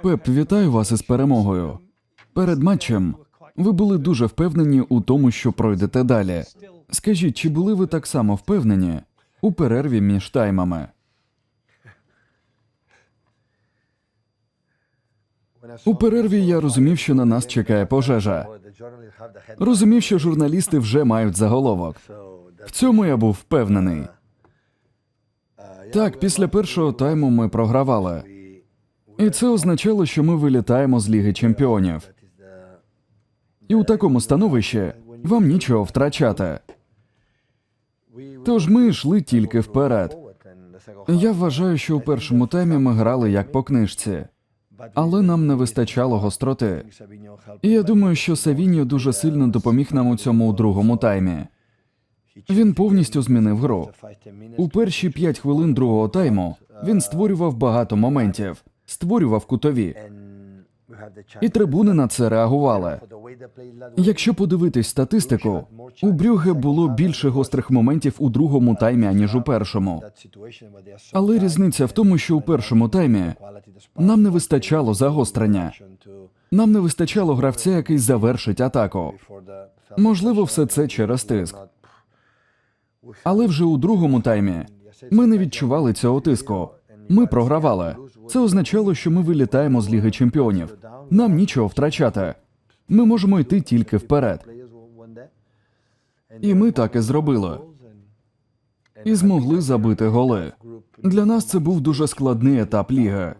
Пеп, вітаю вас із перемогою. Перед матчем ви були дуже впевнені у тому, що пройдете далі. Скажіть, чи були ви так само впевнені у перерві між таймами? У перерві я розумів, що на нас чекає пожежа. Розумів, що журналісти вже мають заголовок. В цьому я був впевнений. Так, після першого тайму ми програвали. І це означало, що ми вилітаємо з Ліги Чемпіонів. І у такому становищі вам нічого втрачати. Тож ми йшли тільки вперед. Я вважаю, що у першому таймі ми грали як по книжці, але нам не вистачало гостроти. І я думаю, що Савіньо дуже сильно допоміг нам у цьому у другому таймі. Він повністю змінив гру. У перші п'ять хвилин другого тайму він створював багато моментів, створював кутові, і трибуни на це реагували. Якщо подивитись статистику, у Брюге було більше гострих моментів у другому таймі, аніж у першому. Але різниця в тому, що у першому таймі нам не вистачало загострення. Нам не вистачало гравця, який завершить атаку. Можливо, все це через тиск. Але вже у другому таймі ми не відчували цього тиску. Ми програвали. Це означало, що ми вилітаємо з Ліги Чемпіонів. Нам нічого втрачати. Ми можемо йти тільки вперед. І ми так і зробили. І змогли забити голи. Для нас це був дуже складний етап ліги.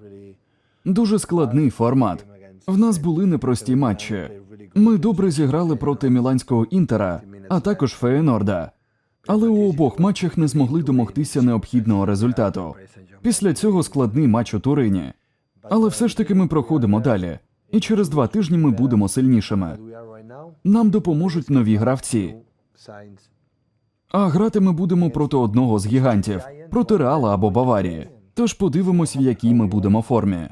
Дуже складний формат. В нас були непрості матчі. Ми добре зіграли проти міланського інтера, а також Феєнорда. Але у обох матчах не змогли домогтися необхідного результату. Після цього складний матч у Турині. Але все ж таки ми проходимо далі. І через два тижні ми будемо сильнішими. Нам допоможуть нові гравці. А грати ми будемо проти одного з гігантів, проти Реала або Баварії. Тож подивимось, в якій ми будемо формі.